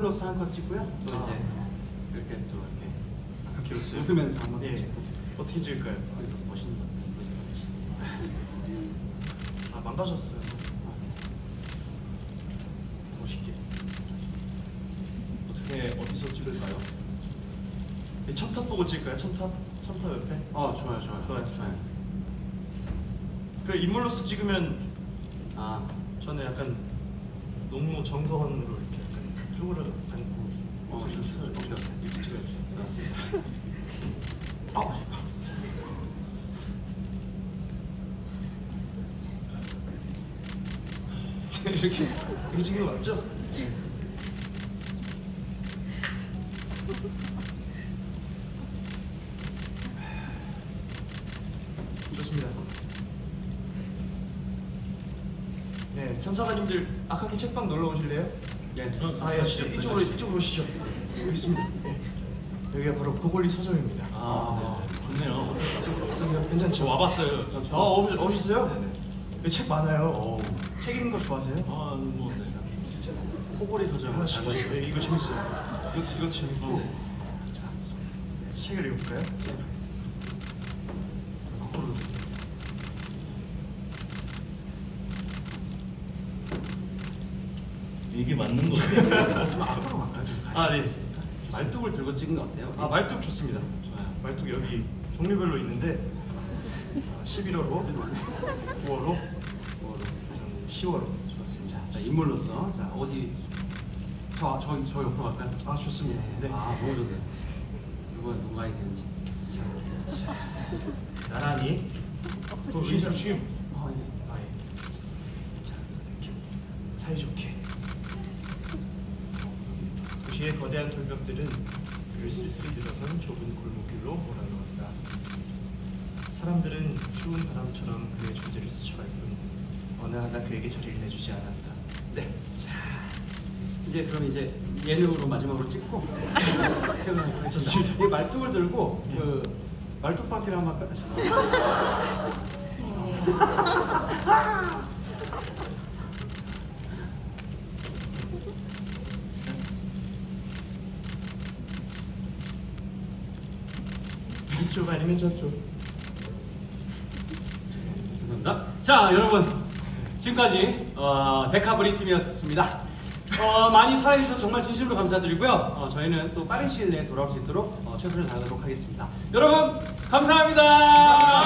로스 한컷 찍고요. 또 아. 이제 이렇게 또 이렇게 아까 길었어요? 웃으면서 한번 예. 찍고. 어떻게 찍을까요? 멋있는 거. 아 망가졌어요. 멋있게. 어떻게 어디서 찍을까요? 이 첨탑 보고 찍을까요? 첨탑? 첨탑 옆에? 어 좋아요 좋아요 좋아요. 좋아요. 그 인물로서 찍으면 아 저는 약간 농무 정서원으로 이렇게 쪼그려 앉고 어, 좋습니다. 오케이, 오케이. 이렇게 찍어야죠. 어. 이렇게 이렇게 찍는 거 맞죠? 좋습니다. 네, 천사가님들 아카키 책방 놀러 오실래요? 예. 아, 예, 이쪽으로 이쪽으로 오시죠. 여기 있습니다. 예. 여기가 바로 고골리 서점입니다. 아, 좋네요. 어떠세요? 어떠세요? 괜찮죠? 저 와봤어요. 아, 어, 오셨어요? 여기 책 많아요. 오. 책 읽는 거 좋아하세요? 아, 뭐, 네. 코골이 서점 하나씩. 예, 이거 재밌어요. 이거 이거 재밌고. 어, 네. 자, 책을 읽어볼까요? 거꾸로. 이게 맞는 거예요? 좀 앞으로 갈까요? 아, 네. 말뚝을 들고 찍은 거 어때요? 아, 말뚝 좋습니다. 좋아요. 말뚝 여기 종류별로 있는데 11호로, 9호로, 10호로. 좋습니다. 자 인물로서 자 어디 저저 저 옆으로 갈까요? 아, 좋습니다. 네. 아 너무 좋네요. 누가 누가 해야 되는지. 나란히 조심, 조심. 아 예. 아, 예. 자, 이렇게 사이좋게. 도시의 거대한 돌벽들은 그를 쓸쓸히 들어선 좁은 골목길로 몰아넣었다. 사람들은 추운 바람처럼 그의 존재를 스쳐갈 뿐 어느 하나 그에게 자리를 내주지 않았다. 네. 자 이제 그럼 이제 예능으로 마지막으로 찍고. 이 말뚝을 들고 그 말뚝 바퀴를 한번 할까요? 이쪽 아니면 저쪽. 죄송합니다. 자, 여러분. 지금까지 어, 데카브리 팀이었습니다. 어, 많이 사랑해주셔서 정말 진심으로 감사드리고요. 어, 저희는 또 빠른 시일 내에 돌아올 수 있도록 어, 최선을 다하도록 하겠습니다. 여러분, 감사합니다. 감사합니다.